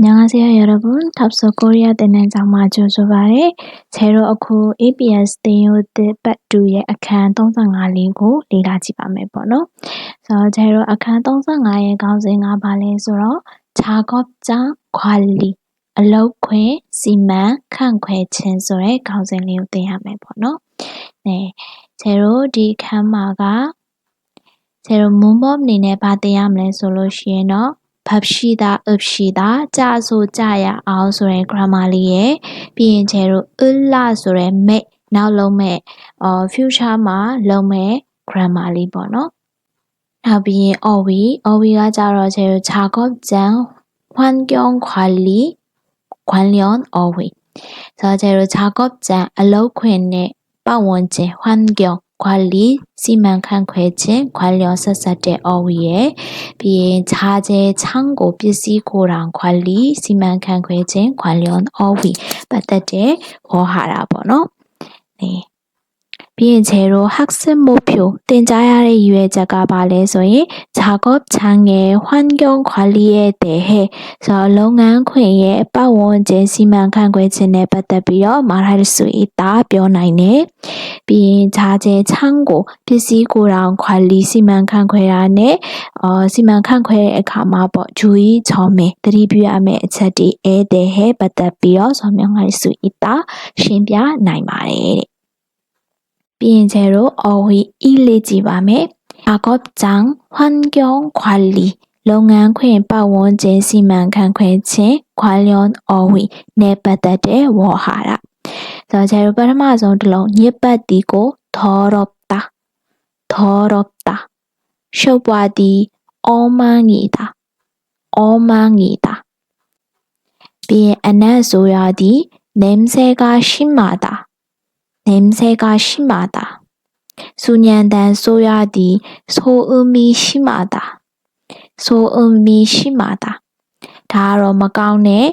안녕하세요 여러분 탑소 코리아 되는 장마 조조바의 제로 어쿠 ABS 대요드ပတ်2ရဲ့ အခန်း35လေးကိုလေ့လာကြည့်ပါမယ်ပေါ့နော်။ဆိုတော့제로အခန်း35ရဲ့ခေါင်းစဉ်ကဘာလဲဆိုတော့ 작업장 관리 အလုပ်ခွင်စီမံခန့်ခွဲခြင်းဆိုတဲ့ခေါင်းစဉ်လေးကိုသင်ရမယ်ပေါ့နော်။네 제로ဒီအခန်းမှာက제로 문법အနေနဲ့ဘာသင်ရမလဲဆိုလို့ရှိရင်တော့ 밥시다 읍시다ကြဆိုကြရအောင်ဆိုတဲ့ grammar လေးရယ်ပြီးရင်ကျတို့ 으라 ဆိုတဲ့ make နောက်လုံးမဲ့အော် future မှာလုံးမဲ့ grammar လေးပေါ့နော်နောက်ပြီးရင် 어휘 어휘ကကြတော့ကျတို့작업장환경관리관련 어휘ဆိုတော့ကျတို့작업장အလုပ်ခွင်နဲ့ပတ်ဝန်းကျင်환경 ခွာလီစီမံခန့်ခွဲခြင်းခွာလျော်ဆက်ဆက်တဲ့အော်ဝီရဲ့ပြီးရင်ခြားကျဲချောင်းကိုပစ္စည်းကိုယ်တော်ခွာလီစီမံခန့်ခွဲခြင်းခွာလျော်အော်ဝီပတ်သက်တဲ့ဝေါ်ဟာတာပေါ့နော်။အဲ ဘီယင်ချေရိုဟက်ဆစ်မို့ဖြိုတင်ကြားရတဲ့ရည်ရွယ်ချက်ကဘာလဲဆိုရင်ဂျာကော့ချန်ငယ်ဟွမ်ကျုံခွာလီရဲ့တဲ့ဟဲဆိုတော့လုပ်ငန်းခွင်ရဲ့ပတ်ဝန်းကျင်စီမံခန့်ခွဲခြင်းနဲ့ပတ်သက်ပြီးတော့မာရတ်ဆူအီတာပြောနိုင်တယ်။ဘီယင်ဂျာချေချန်ကိုပစ္စည်းကိုယ်တော်ခွာလီစီမံခန့်ခွဲတာနဲ့အော်စီမံခန့်ခွဲတဲ့အခါမှာပေါ့ဂျူကြီးချောင်းမင်းတတိပြုရမယ့်အချက်တွေအဲတဲ့ဟဲပတ်သက်ပြီးတော့ဆောင်းမြောင်းငါဆူအီတာရှင်းပြနိုင်ပါတယ်တဲ့။ 비엔제로 어휘 1리지밤에 작업장 환경 관리 농안권 바원진 시만칸권친 관련 어휘 내바다데 워하 라. 자, 제로 빠르마선 들로 예빠디고 더럽 다. 더럽 다. 쇼바디 어망이 다. 어망이 다. 비엔안소야디 냄새가 심하 다. 냄새가 심하다. 소년단 소야디 소음이 심하다. 소음이 심하다. ဒါကတော့မကောင်းတဲ့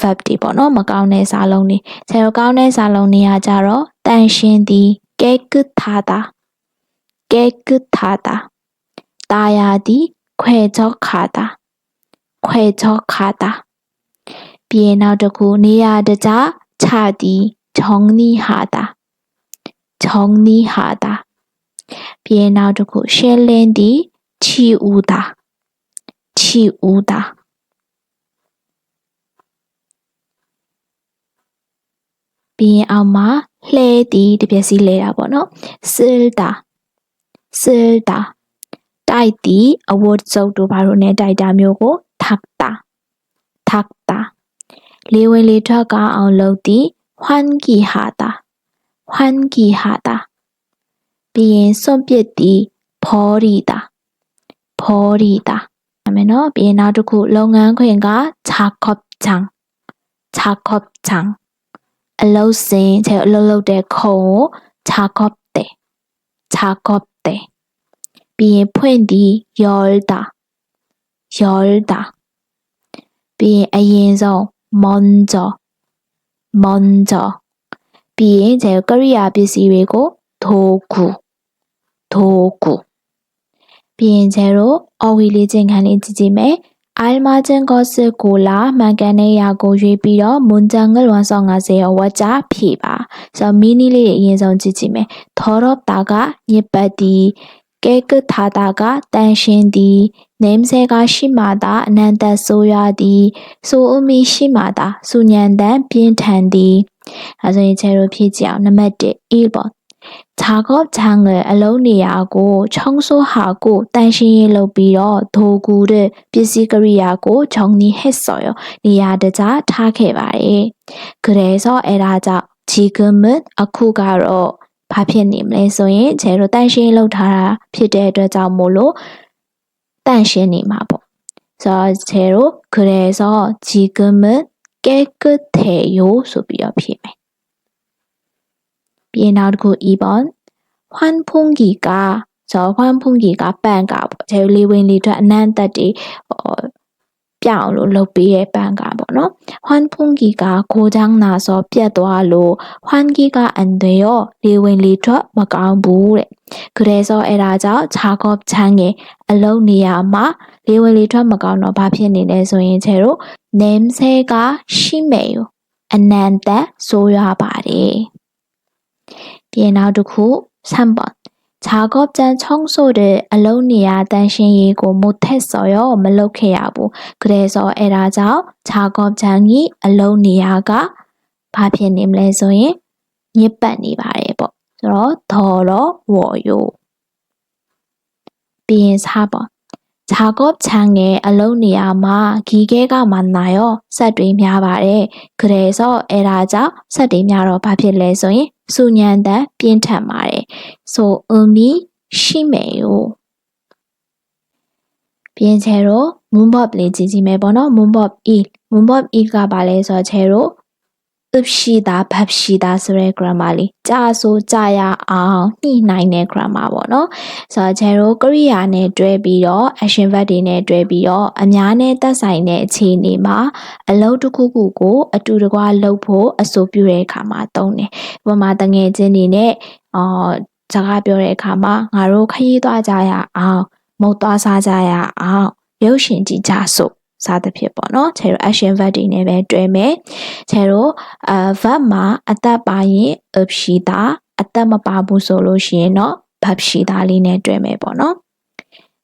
verb တွေပေါ့နော်မကောင်းတဲ့စာလုံးတွေဆယ်တော့ကောင်းတဲ့စာလုံးတွေကကြတော့တန်ရှင်းသည်깨끗하다깨끗하다တာယာသည်ခွဲချောခါတာခွဲချောခါတာပြီးရင်နောက်တစ်ခုနေရာတကြခြသည် 정리하다 정리하다 비엔나우드고 셸렌디 치우다 치우다 비엔 아마 레디 တပြက်စီလဲတာပေါ့နော် 쓸다 쓸다 တိုက်သည် award စုပ်တို့ဘာလို့ နဲ့တိုက်တာမျိုးကို 탁다 탁다 လေဝင်လေထွက်ကောင်းအောင်လုပ်သည် 환기하다, 환기하다. 비엔 손빛이 버리다, 버리다. 다음에 비엔아르쿠 그 롱안코인가 작업장, 작업장. 알로신 제 알로로데 코 작업대, 작업대. 비엔 포엔디 열다, 열다. 비엔 아이엔서 먼저, 먼저 ပြီးရင် 제가 ကရိယာပစ္စည်းတွေကို 도구 도구 ပြီးရင် 제로 어휘လေ့ကျင့်ခန်းလေးကြည့်ကြည့်မယ် 알맞은 것을 골라 만간의 야고 유비러 문장을 완성하세요. 와자 피바. 그래서 미니를 이해성 지지매 더럽다가 예쁘디 깨끗하다가 단신디 네 냄새가 심하다. 난다. 소야디 네 소음이 심하다. 수년단 빈탄디. 아들이 제로 피지요 넘버 1 1번. 작업장을 알로니아고 청소하고 단신이 로비로 도구를 비시그리하고 정리했어요. 네 니아드자 타케바에 그래서 에라자 지금은 아쿠가로. ဘာဖြစ်နေမလဲဆိုရင် 제로 单身လုပ်ထားတာဖြစ်တဲ့အတွက်ကြောင့်မို့လို့တန့်ရှင်းနေမှာပေါ့ဆိုတော့ 제로 그래서 지금은 깨끗해요 ဆိုပြီးတော့ဖြည့်မယ် 비엔나르고 2번 환풍기가 저 환풍기가 ပန့်ကပေါ့ 제로 လေဝင်လေထွက်အနံ့တက်တွေ ပြအောင်လို့လုပ်ပေးတဲ့ပန်းကပေါ့နော်။ဟွမ်ဖုန်ကီကကိုချန်းနာစောပြတ်သွားလို့ဟွမ်ကီကအန်တွေရောလေဝင်လေထွက်မကောင်းဘူးတဲ့။ကလေးစောအဲ့ဒါကြောင့်ခြာကော့ချန်းရဲ့အလုံးနေရာမှာလေဝင်လေထွက်မကောင်းတော့ဘာဖြစ်နေလဲဆိုရင်ချေတို့နေမ်ဆဲကရှိမေယအနန္တဆိုရပါတယ်။ပြင်နောက်တစ်ခု3번 작업장 청소를 알로니아 당신이고 못했어요. 멀로케야부. 그래서 에라자 작업장이 알로니아가 바피님 레소인 예쁜이 말해보. 그래서 더러워요. 비인 4번. 작업장에 알로니아마 기계가 많나요? 사드림야 말해. 그래서 에라자 사드리 미아로 바피 레소인 ဆူညံတန်ပြင်းထန်ပါတယ်ဆိုအုံမီရှိမယ်ယိုပြင်းချေတော့ moon bob လေးကြီးကြီးမယ်ပေါ့နော် moon bob e moon bob e ကဘာလဲဆိုတော့ချေတော့ upshida bapshida ဆိုတဲ့ grammar လေးကြာဆိုကြာရအောင်ညှိနိုင်တဲ့ grammar ပေါ့နော်ဆိုတော့ကျွန်တော်ကရိယာနဲ့တွဲပြီးတော့ action verb တွေနဲ့တွဲပြီးတော့အများနဲ့သက်ဆိုင်တဲ့အခြေအနေမှာအလုပ်တစ်ခုခုကို အတူတကွလုပ်ဖို့အဆိုပြုတဲ့အခါမှာသုံးတယ်ဥပမာတငယ်ချင်းတွေနဲ့အော်စကားပြောတဲ့အခါမှာငါတို့ခရီးသွားကြရအောင်မုတ်သွားစားကြရအောင်ရုပ်ရှင်ကြည့်ကြဆို့ စသဖြင့်ပေါ့နော်ခြေတို့ action verb တွေနဲ့ပဲတွဲမယ်ခြေတို့အာ verb မှာအသက်ပါရင် up ရှိတာအသက်မပါဘူးဆိုလို့ရှိရင်တော့ verb ရှိတာလေးနဲ့တွဲမယ်ပေါ့နော်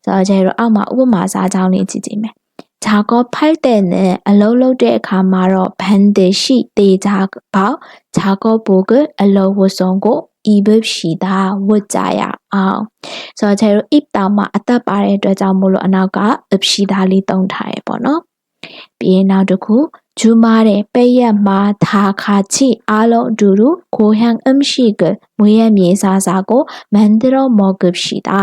ဆိုတော့ခြေတို့အောက်မှာဥပမာစာကြောင်းလေးကြည့်ကြည့်မယ်ဂျာကောဖိုက်တဲ့နဲ့အလုံးလုံးတဲ့အခါမှာတော့ဘန်ဒေရှိတေဂျာပေါဂျာကောဘိုကအလုံးဝစုံကို ဤဘရှိတာဝတ်ကြရအောင်ဆိုတော့ကျတို့ if တောင်မှအသက်ပါတဲ့အတွက်ကြောင့်မို့လို့အနောက်က if ရှိတာလေးတုံးထားရပေါ့နော်ပြီးရင်နောက်တစ်ခုဂျူမာတဲ့ပဲ့ရက်မှာသာခါချိအားလုံးအတူတူကိုဟန်အမရှိကမွေးရမြေစားစားကိုမန်ဒရောမောကပ်ရှိတာ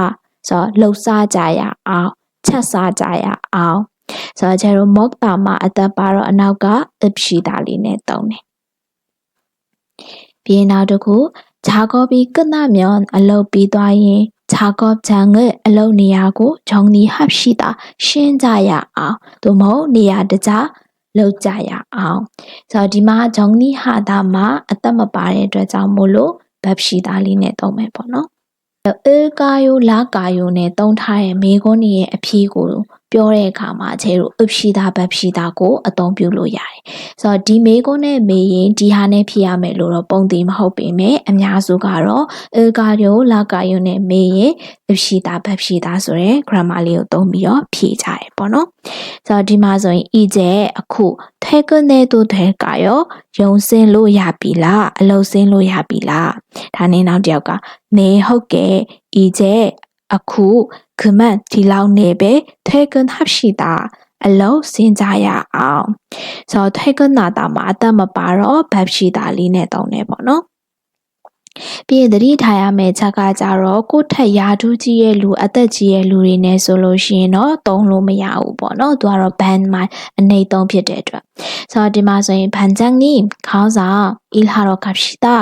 ဆိုတော့လှုပ်ရှားကြရအောင်ချက်စားကြရအောင်ဆိုတော့ကျတို့ mock တာမှာအသက်ပါတော့အနောက်က if ရှိတာလေးနဲ့တုံးတယ်ပြီးရင်နောက်တစ်ခု 작업이 끝나면 알로비 과인 작업장을 알로니하고 정리합시다. 신자야 아 또뭐 니야드자 လောက်ကြရအောင်ဆိုတော့ဒီမှာ 정리하다 မှာအသက်မပါတဲ့အတွက်ကြောင့်မို့လို့ verb ရှိသားလေးနဲ့သုံးမယ်ပေါ့နော်အဲကာယိုလာကာယိုနဲ့သုံးထားတဲ့မေခွန်းရဲ့အဖြေကို ပြောတဲ့အခါမှာကျဲတို့အဖြီတာဗဖြီတာကိုအသုံးပြုလို့ရတယ်။ဆိုတော့ဒီမေးခွန်းနဲ့မေးရင်ဒီဟာနဲ့ဖြေရမယ်လို့တော့ပုံတည်မဟုတ်ပေမဲ့အများစုကတော့အေကာယိုလာကာယိုနဲ့မေးရင်အဖြီတာဗဖြီတာဆိုတဲ့ grammar လေးကိုသုံးပြီးတော့ဖြေကြတယ်ပေါ့နော်။ဆိုတော့ဒီမှာဆိုရင်ဤကျဲအခုထဲကနေတို့ထဲကရောယုံစင်းလို့ရပြီလားအလုံးစင်းလို့ရပြီလား။ဒါနဲ့နောက်တစ်ယောက်ကနေဟုတ်ကဲ့ဤကျဲအခု 그만디라운네베퇴근합시다အလုံးစင်ကြရအောင်ဆိုတော့퇴근하다မှာအသက်မပါတော့ဗတ်ရှိတာလေးနဲ့တုံးနေပေါ့နော်ပြီးရင်သတိထားရမယ့်ချက်ကကြတော့ကိုယ့်ထက်ရာထူးကြီးရဲ့လူအသက်ကြီးရဲ့လူတွေနဲ့ဆိုလို့ရှိရင်တော့တုံးလို့မရဘူးပေါ့နော်သူကတော့ ban မှာအနေတုံးဖြစ်တဲ့အတွက်ဆိုတော့ဒီမှာဆိုရင် ban ချန်နီခေါင်းဆောင် ilharo kapshita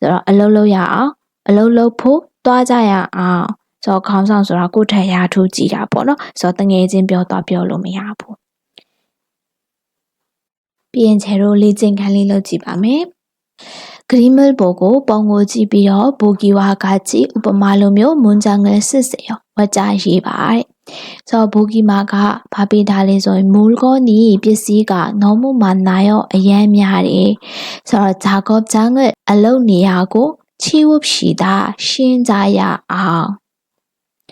ဆိုတော့အလုံးလုံးရအောင်အလုံးလုံးဖို့တွားကြရအောင် ဆိုတော့ခေါင်းဆောင်ဆိုတာကိုယ့်ထက်ရာထူးကြည့်တာပေါ့နော်ဆိုတော့တငယ်ချင်းပြောတော့ပြောလို့မရဘူးပြီးရင်ခြေတို့လေ့ကျင့်ခန်းလေးလုပ်ကြည့်ပါမယ်ဂရီမယ်ဘောကိုပုံကိုကြည့်ပြီးတော့ဘူကီဝါကကြည့်ဥပမာလိုမျိုးမွန်ဂျန်ငယ်စစ်စေရောဝကြရေးပါတဲ့ဆိုတော့ဘူကီမာကဘာပေးထားလဲဆိုရင်မူလကောနီပစ္စည်းကနော်မမနာရောအရန်များတယ်ဆိုတော့ဂျာကော့ဂျန်ငယ်အလုံးနေရာကိုချီဝပ်ရှိတာရှင်းကြရအောင်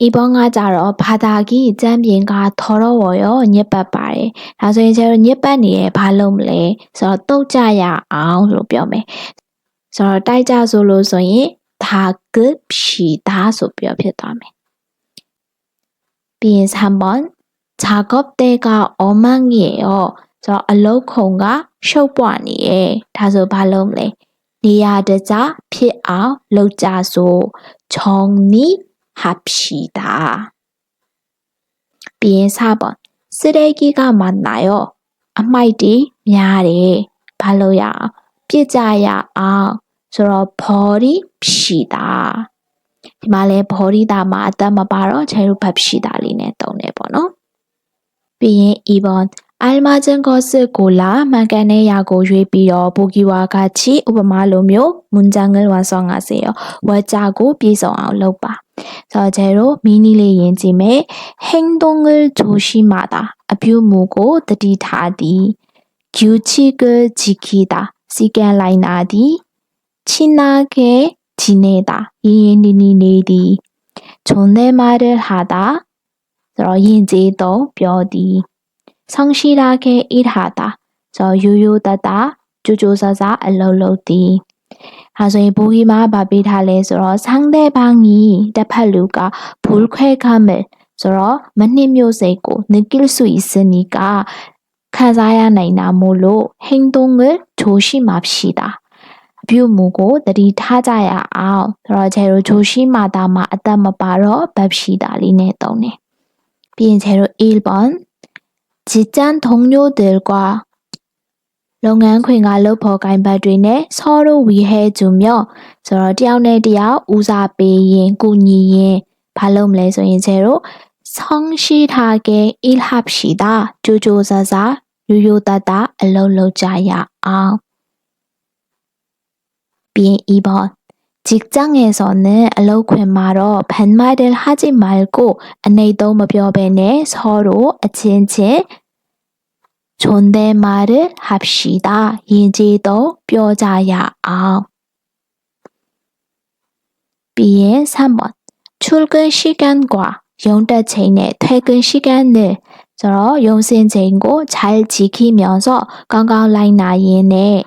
이 번가 자러 바닥이 짬빈가 더러워요.ညစ်ပတ် ပါတယ်.ဒါဆိုရင်ကျတော့ညစ်ပတ်နေရဲ့ဘာလုပ်မလဲဆိုတော့တုတ်ကြရအောင်လို့ပြောမယ်ဆိုတော့တိုက်ကြဆိုလို့ဆိုရင်ဒါကဖြီဒါဆိုပြီးတော့ဖြစ်သွားမယ်ပြီးရင်3번 작업 때가 엉망이에요. ဆိုတော့အလုတ်ခုံကရှုပ်ပွားနေရဲ့ဒါဆိုဘာလုပ်မလဲနေရာတကျဖြစ်အောင်လုပ်ကြဆို정리 합시다ပြီးရင်စပေါ့쓰레기가많나요အမိုက်တွေများတယ်ဘာလို့ရအောင်ပြစ်ကြရအောင်ဆိုတော့ဘော်ဒီရှိတာဒီမှာလဲဘော်ဒီတာမှာအသက်မပါတော့ခြေရူဖတ်ရှိတာလေးနဲ့တုံးတယ်ပေါ့နော်ပြီးရင် Ebon အိုင်မာဂျန်ကောစစ်ကိုလာမှန်ကန်တဲ့ရာကိုရွေးပြီးတော့ဘူကီဝါကချီဥပမာလိုမျိုးမွန်ဂျန်ဂယ်ဝါဆောင်းငါစေရောဝါကြကိုပြေဆုံးအောင်လုပ်ပါဆိုတော့ကျတော့မီနီလေးယဉ်ကြည့်မယ်ဟင်းတုံးကိုဂျိုရှိမာတာအပြုမူကိုတတိထားသည်ဂျူချီကဂျီခီတာစီကန်လိုက်နာသည်ချီနာကေဂျီနေတာရင်းရင်းနီနီနေသည်ဂျုံနေမာရဟာတာဆိုတော့ယဉ်ကျေးတော့ပြောသည် 성실하게 일하다. 저 유유다다 주조사사 알로로디. 하소의 보이마 바비달레스로 상대방이 대팔루가 불쾌감을 서로 만님요세고 느낄 수 있으니까 가사야 나이나 몰로 행동을 조심합시다. 뷰무고 들이 타자야 아오. 그래서 제로 조심하다마 아따마 바로 밥시다 리네 떠네. 비엔 제로 1번 직장 동료들과လုပ်ငန်းခွင်ကလုပ်ဖော်ကိုင်ဘတ်တွေနဲ့ဆောတို့ဝီဟဲဂျူမြော့ဆိုတော့တယောက်နဲ့တယောက်ဦးစားပေးရင်ကူညီရင်ဘာလုပ်မလဲဆိုရင်ကျတို့성실하게일합시다ကြိုးကြိုးစားစားရိုးရိုးသားသားအလုပ်လုပ်ကြရအောင်ပြီးရင် 2번 직장에서는 알로퀸 말어 반말을 하지 말고 안에도 뭐벼베네 서로 아친친 존댓말을 합시다. 이제도 뼈자야 아. B의 3번 출근 시간과 용다 체인의 퇴근 시간을 서로 용신 체인고 잘 지키면서 건강 라인 나이네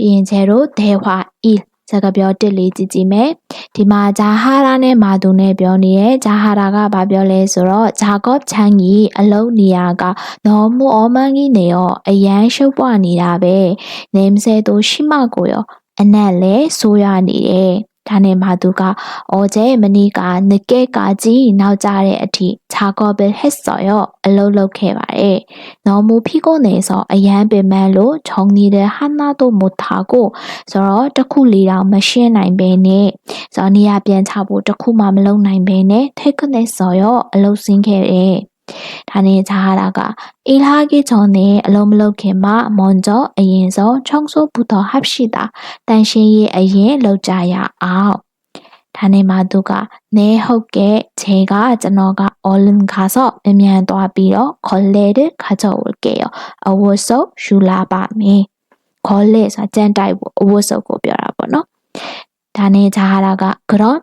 ပြီးရင်ကျဲတို့ဒေဟွာအီစကားပြောတစ်လေးကြည့်ကြည့်မယ်ဒီမှာဂျာဟာရာနဲ့မာသူနဲ့ပြောနေရဲ့ဂျာဟာရာကဘာပြောလဲဆိုတော့ဂျာကော့ချန်ကြီးအလုံးနေရာကနော်မူအောမန်ကြီးနေရောအရန်ရှုပ်ပွားနေတာပဲနေမစဲတို့ရှိမကိုရောအနက်လဲဆိုးရနေတယ် ဒါနဲ့မာသူကအော်ကျဲမနီကနကဲကာကြီးနောက်ကြတဲ့အထိခြာကောဘယ်ဟက်ဆော်ရောအလုံးလုံးခဲ့ပါတယ်။နော်မူဖီကိုနေဆောအရန်ပင်မလို့ခြုံနေတဲ့ဟာနာတို့မထားကိုဆိုတော့တခုလီတောင်မရှင်းနိုင်ပဲနဲ့ဆိုတော့နေရာပြန်ချဖို့တခုမှမလုံနိုင်ပဲနဲ့ထိတ်ကနေဆော်ရောအလုံးစင်းခဲ့တယ်။ 단일 자하라가 일하기 전에 롬로케마 먼저 에서 청소부터 합시다. 당신이 인 로자야 아오. 단의 마두가 내 허께 제가 저너가 얼른 가서 매면 놔비어 걸레를 가져올게요. 어워서 슈라밤에 걸레에서 짠다이브 어워서 고벼라보노. 단의 자하라가 그런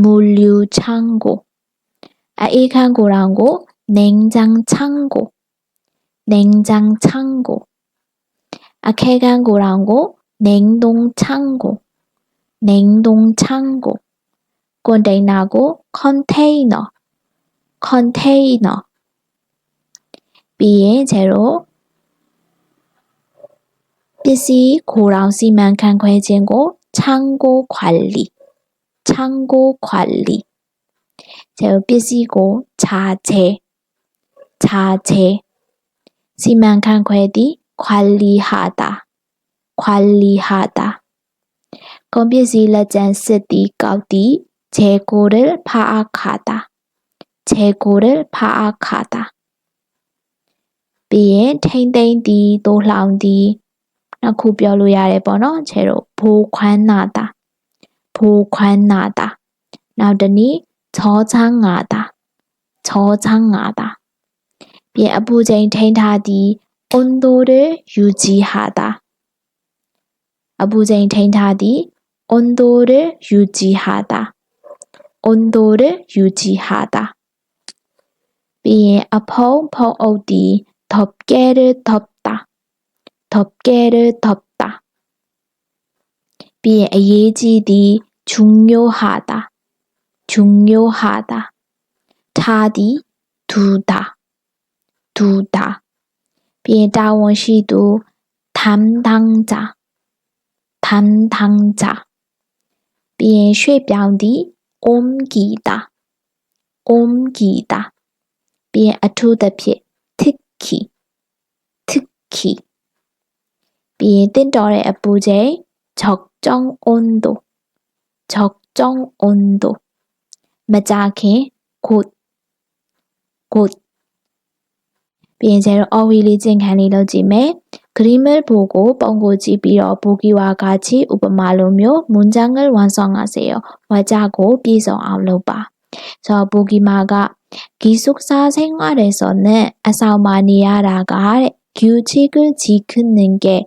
물류 창고. 아, 일가구라고 냉장 창고. 냉장 창고. 아, 개가구라고 냉동 창고. 냉동 창고. 컨테이너고 컨테이너. 컨테이너. B의 제로. BC 고랑 시만 칸 회진고 창고 관리. 창고 관리 제가 ပစ္စည်းကို 자재 자재 စီမံခန့်ခွဲသည်ခွာလီဟာတာခွာလီဟာတာကုန်ပစ္စည်းလက်ကျန်စစ်သည်ကောက်သည်ဂျေကိုရဖာအခါတာဂျေကိုရဖာအခါတာပြီးရင်ထိမ့်သိမ့်သည်တိုးလှောင်သည်နှစ်ခုပြောလို့ရတယ်ပေါ့နော်ခြေတို့ဘူခွမ်းနာတာ ဘူခွမ်းနာတာနောက်တနည်းချောချန်းငါတာချောချန်းငါတာပြင်အပူချိန်ထိန်းထားသည်온도를유지하다အပူချိန်ထိန်းထားသည်온도를유지하다 온도를유지하다ပြီးရင်အဖုံးဖုံးအုပ်သည် 덮개를 덮다. 덮개를 덮다. 비의 예지디 중요하다. 중요하다. 타디 두다. 두다. 비의 다원시도 담당자. 담당자. 비의 血表디 옮기다. 옮기다. 비의 အထူးသဖြင့် 특히 특히 ပြီးရင်တင့်တော်တဲ့အပူချိန် 적정 온도, 적정 온도. 맞아게 곧, 곧. 비엔제로 어울리진 간이로짐에 그림을 보고 뻥고지 빌어 보기와 같이 우버말로며 문장을 완성하세요. 와자고 비서 아로바. 저 보기마가 기숙사 생활에서는 아사마니아라가 규칙을 지키는 게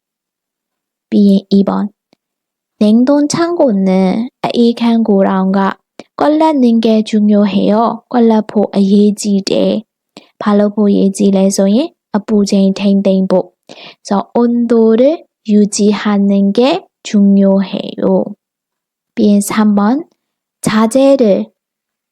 B 2번 냉동 창고는 아이칸 고랑가 꼴라는 게 중요해요. 꼴라포 예지대 발로포 예지래서의 아부쟁이 탱탱보 그래서 온도를 유지하는 게 중요해요. B 3번 자재를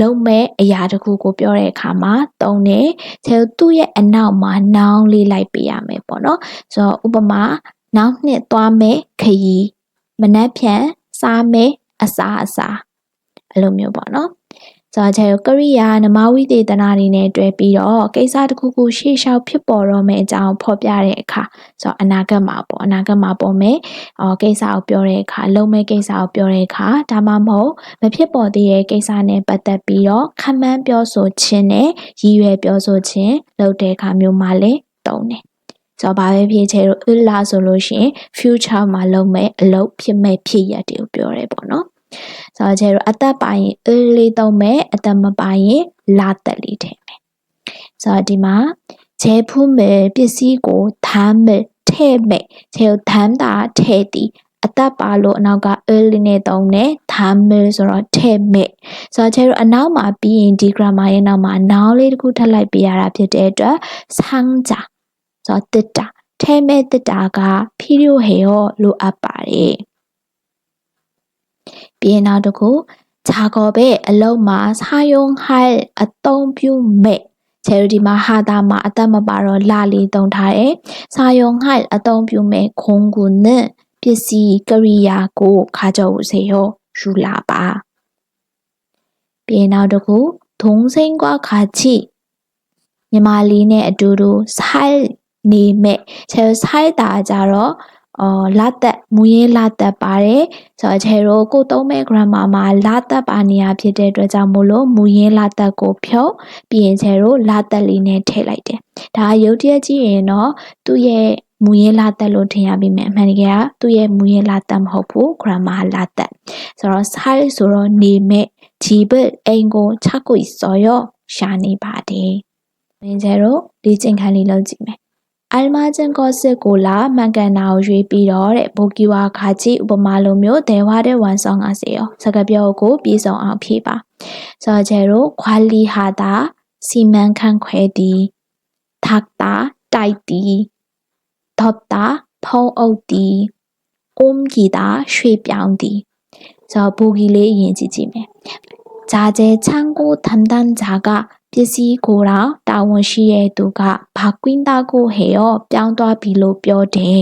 လုပ်မဲ့အရာတခုကိုပြောတဲ့အခါမှာသုံးတယ်။ဆိုသူ့ရဲ့အနောက်မှာ noun လေးလိုက်ပေးရမယ်ပေါ့နော်။ဆိုတော့ဥပမာနောက်နှစ်သွားမဲ့ခရီးမနက်ဖြန်စားမဲ့အစာအစာအဲ့လိုမျိုးပေါ့နော်။ ဆိုတော့ကရိယာနမဝိသေသနာတွေနဲ့တွဲပြီးတော့ကိစ္စတစ်ခုခုရှေ့လျှောက်ဖြစ်ပေါ်တော့မယ့်အကြောင်းဖော်ပြတဲ့အခါဆိုတော့အနာဂတ်မှာပေါ့အနာဂတ်မှာပေါ်မယ်အော်ကိစ္စကိုပြောတဲ့အခါလုံမဲ့ကိစ္စကိုပြောတဲ့အခါဒါမှမဟုတ်မဖြစ်ပေါ်သေးတဲ့ကိစ္စနဲ့ပတ်သက်ပြီးတော့ခန့်မှန်းပြောဆိုခြင်းနဲ့ရည်ရွယ်ပြောဆိုခြင်းလုပ်တဲ့အခါမျိုးမှာလည်းတုံးတယ်ဆိုတော့ဘာပဲဖြစ်ချေလို့ illa ဆိုလို့ရှိရင် future မှာလုပ်မဲ့အလုပ်ဖြစ်မဲ့ဖြစ်ရတွေကိုပြောရဲပေါ့နော် ဆိုတော့ကျတော့အသက်ပါရင်အလေးသုံးမယ်အသက်မပါရင်လာတက်လေးထည့်မယ်ဆိုတော့ဒီမှာခြေဖူးမယ်ပစ္စည်းကိုထမ်းမယ်ထဲ့မယ်ခြေကိုထမ်းတာထဲ့သည်အသက်ပါလို့အနောက်က early နဲ့သုံးတယ် thamil ဆိုတော့ themet ဆိုတော့ကျတော့အနောက်မှာပြီးရင်ဒီ grammar ရဲ့နောက်မှာ noun လေးတစ်ခုထပ်လိုက်ပေးရတာဖြစ်တဲ့အတွက် sangja ဆိုတော့ titta themet titta က period ဟေရောလိုအပ်ပါတယ် ဗီယက်နမ်တို့ကိုဂျာဂော်ပဲအလုံးမှာစာယုံဟိုင်အသုံးပြုမဲ့ချယ်ရီဒီမှာဟာတာမှာအသက်မပါတော့လာလီတုံထားတယ်။စာယုံဟိုင်အသုံးပြုမဲ့ခုံကူနဲ့ပစ္စည်းကရိယာကိုခါကြော်ဦးစေရောယူလာပါ။ဗီယက်နမ်တို့ကိုဒုံစိန်ကွာခါချိမြန်မာလီနဲ့အတူတူဆိုင်နေမဲ့ချယ်ဆိုင်တာကြတော့ အော်လာသက်မူရင်းလာသက်ပါတယ်ဆိုတော့အခြေတို့ကိုသုံးမဲ့ grammar မှာလာသက်ပါနေရဖြစ်တဲ့အတွက်ကြောင့်မို့လို့မူရင်းလာသက်ကိုဖြုတ်ပြီးရင်ခြေတို့လာသက်လေးနဲ့ထည့်လိုက်တယ်ဒါရုပ်တရက်ကြည့်ရင်တော့သူ့ရဲ့မူရင်းလာတက်လို့ထင်ရပြီမယ်အမှန်တကယ်ကသူ့ရဲ့မူရင်းလာတက်မဟုတ်ဘူး grammar လာတက်ဆိုတော့ side ဆိုတော့နေမဲ့ဒီဘက်အိမ်ကိုချက်ကိုစော်ရောရှာနေပါတယ်မင်းကျတို့ဒီကျင်ခန်းလေးလောက်ကြည့်မယ် အလ်မာဂျန်ကောစစ်ကိုလာမှန်ကန်တာကိုရွေးပြီးတော့တဲ့ဘိုကီဝါခါချီဥပမာလိုမျိုးဒဲဝါတဲ့ဝန်ဆောင်ငါစေရောစကားပြောကိုပြေဆုံးအောင်ဖြေပါဆိုတော့ကျတို့ခွာလီဟာတာစီမံခန့်ခွဲသည်ထက်တာတိုက်သည်ဒေါပ်တာဖုံးအုပ်သည်အုံးဂီတာရွှေ့ပြောင်းသည်ဆိုတော့ဘူဂီလေးအရင်ကြည့်ကြည့်မယ်ဂျာကျဲချန်းကိုထန်တန်ဂျာက ပစ္စည်းကိုတော့တာဝန်ရှိရဲ့သူကဘာကွင်းသားကိုဟဲရောပြောင်းသွားပြီလို့ပြောတယ်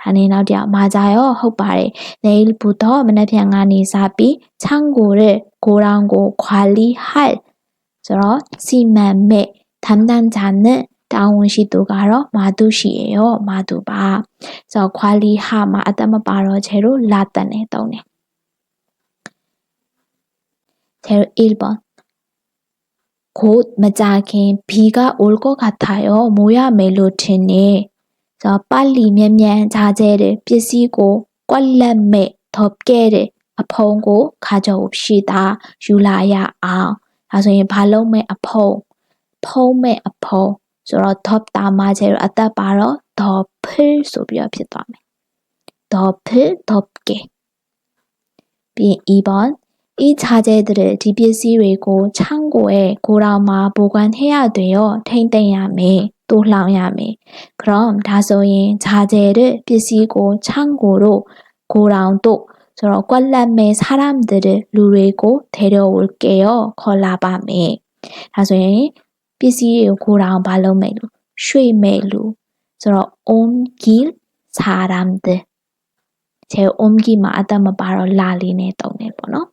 ဟာနေနောက်တရားမာကြရောဟုတ်ပါတယ်နေဘူတော့မနေ့ပြန်ကနေစားပြီးချန်းကိုရဲ့ကိုရောင်ကိုခွာလီဟိုက်ဆိုတော့စီမံမဲ့ထန်တန်ဂျာနဲ့တာဝန်ရှိသူကတော့မာသူရှိရရောမာသူပါဆိုတော့ခွာလီဟာမှာအသက်မပါတော့ချေတို့လာတန်နေတုံးတယ်ချေတို့1번 곧 맞아긴 비가 올 것 같아요. 뭐야 멜로틴이. 저 빨리 면면 자재를 삐시고 꼴렛매 덮개를 아펑고 가져옵시다. 유라야 아. 나중에 발롱매 아펑, 펑매 아펑. 그래서 덥다 마제를 아따 바로 덮을 소비어 빗다. 덮을 덮개. 2번 이 자재들을 DPC웨고 창고에 고라마 보관해야 돼요. 탱탱야매 또 랑야매. 그럼 다소인 자재를 삐시고 창고로 고라운도 저런 꼴람매 사람들을 루레고 데려올게요. 콜라밤에. 다소인 삐시 고라운 발로매루 쉐매루 저런 옮길 사람들 제 옮기마 아다마 바로 라리네 떡네 번호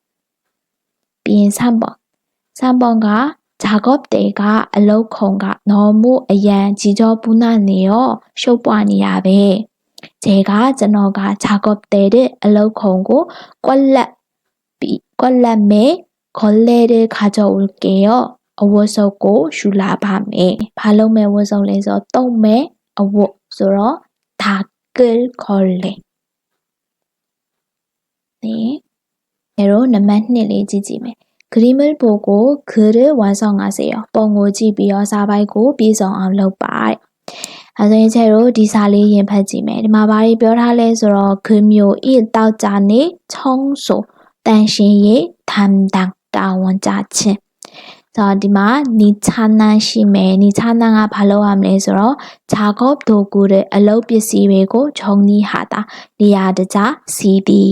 ပြီးရင်3번3번가 작업대가 알로콩가 너무 아얀 지저분하네요. 쇼부아니야베. 제가 저너가 작업대를 알로콩고 꼴라 꼴라매 걸레를 가져올게요. 어워서고 슈라밤에 발롱매 워성에서 똥매 어워 서로 닭을 걸레. 네. အဲတော့နံပါတ်2လေးကြည့်ကြည့်မယ်ဂရီမစ်ပိုကိုဂရီ150ရောပုံကိုကြည့်ပြီးတော့စာပိုင်းကိုပြည့်စုံအောင်လုပ်ပါတဲ့အဲဆိုရင်ချဲတို့ဒီစာလေးရင်ဖတ်ကြည့်မယ်ဒီမှာဘာတွေပြောထားလဲဆိုတော့ဂမျိုးဤတောက်ကြနေချုံဆိုတန်ရှင်ရေထမ်ဒန်တာဝန်ကြချင်းဆိုတော့ဒီမှာနီချာနန်ရှိမယ်နီချာနန်ကဘာလုပ်ရမလဲဆိုတော့ဂျာကော့ဒိုကူတဲ့အလုပ်ပစ္စည်းတွေကိုခြုံနှီးဟာတာနေရာတကြစီးသည်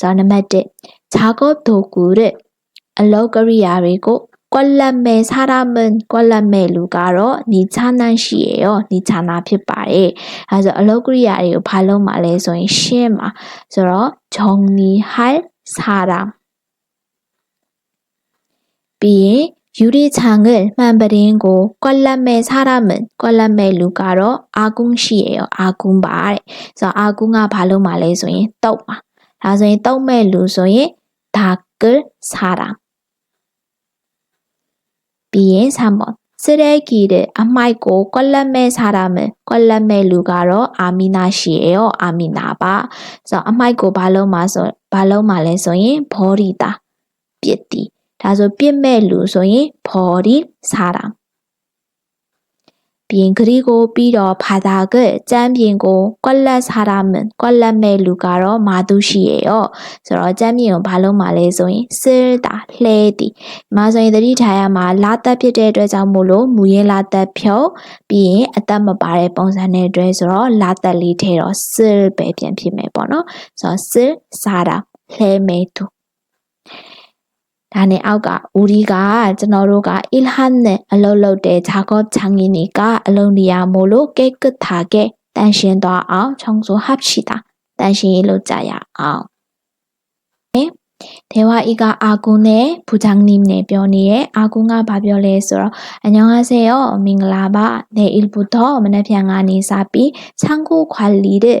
ဇာနံပါတ်1ဂျာကောဒိုကူတဲ့အလောကရိယာတွေကိုကွက်လက်မဲ့ဆာရမန်ကွက်လက်မဲ့လူကတော့နီချာနန်ရှိရရောနီချာနာဖြစ်ပါတယ်။အဲဆိုအလောကရိယာတွေကိုဘာလုံးမှာလဲဆိုရင်ရှင်းမှာဆိုတော့ဂျုံနီဟိုင်ဆာရာပြီးရင်ယူရီချန်ကမှန်ပဒင်းကိုကွက်လက်မဲ့ဆာရမန်ကွက်လက်မဲ့လူကတော့အာကုန်းရှိရရောအာကုန်းပါတဲ့။ဆိုတော့အာကုန်းကဘာလုံးမှာလဲဆိုရင်တုတ်မှာ။ 나중에 떡메 루소의 닦을 사람. B의 3번. 쓰레기를 안말고 꼴라메 사람을 꼴라메 루가로 아미나시에요. 아미나바. 그래서 안말고 발로 말서 발로 말해서인 버리다. 삐띠. 다소 삐메 루소인 버릴 사람. 빈 그리고 삐러 바닥을 짬빈고 꼴라 사람은 꼴라메 루가로 마두시예 요. 그래서 짬빈은 발로 말해서인 쓸다 레디 마서인 들이 자야마 라따 피대 되자 몰로 무예 라따 펴 빈, 아따마 바래 봉산에 되서 라따 리테로 쓸 배변 피메 번 호. 그래서 쓸 사람 레메두 ဒါနဲ့အောက်ကဦးဒီကကျွန်တော်တို့ကအီလ်ဟန်နဲ့အလုပ်လုပ်တဲ့ဂျာကော့ချန်ဂီနီကအလုံးနေရာမို့လို့ကဲကတ်ထားခဲ့တန်ရှင်သွားအောင်ခြုံစိုးဟပ်ရှိတာတန်ရှင်ရေလို့ကြရအောင်ဒေဝအီကအာဂုံနဲ့ဘူဂျန်နီနဲ့ပြောနေရဲ့အာဂုံကဘာပြောလဲဆိုတော့အညောင်းအစေရောမင်္ဂလာပါနေအီဘူတော့မနေ့ပြန်ကနေစပြီးချန်ကိုခွာလီတဲ့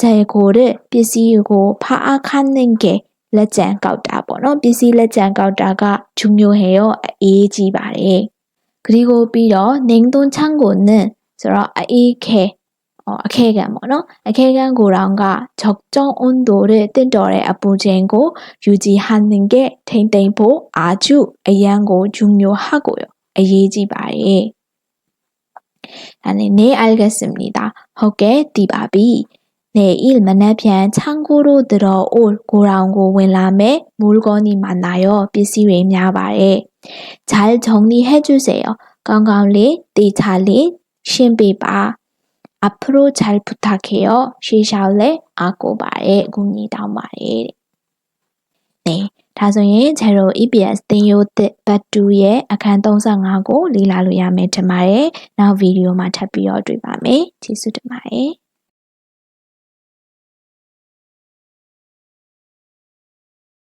재고를ပစ္စည်းကိုဖအားခန်းနေကလက်ကျန်ကောက်တာပေါ့နော်ပစ္စည်းလက်ကျန်ကောက်တာကဂျူမျိုးဟဲရောအေးကြီးပါတယ်။ 그리고ပြီးတော့ 냉동 창고는 ဆိုတော့အေးခဲ어အခဲခံပေါ့နော်အခဲခံကိုတောင်က 적정 온도를 တင့်တော်တဲ့အပူချိန်ကို 유지하는 게ထိမ့်သိမ့်ဖို့အာကျုအရန်ကို 중요하고요 အရေးကြီးပါတယ်ဒါနဲ့네 알겠습니다 ဟုတ်ကဲ့သိပါ နေဤမနက်ဖြန်ချန်ကိုရိုတတော်အိုကိုရောင်ကိုဝင်လာမယ်မူလကောနီမှာလာရောပစ္စည်းတွေများပါတယ်။ဂျိုင်းဂျုံနီဟဲ့ကျူစေရောကောင်းကောင်းလေးတေချာလေးရှင်းပေးပါ။ approach ဂျိုင်းပူတာခေရောရှေးရှောက်လဲအားကိုပါတယ်အကူညီတောင်းပါတယ်တဲ့။နေဒါဆိုရင် Zero EPS သင်ရိုးသစ်ဘတ်တူရဲ့အခန်း35ကိုလေ့လာလို့ရမယ်ထင်ပါတယ်။နောက်ဗီဒီယိုမှာထပ်ပြီးတော့တွေ့ပါမယ်။ကျေးဇူးတင်ပါတယ်။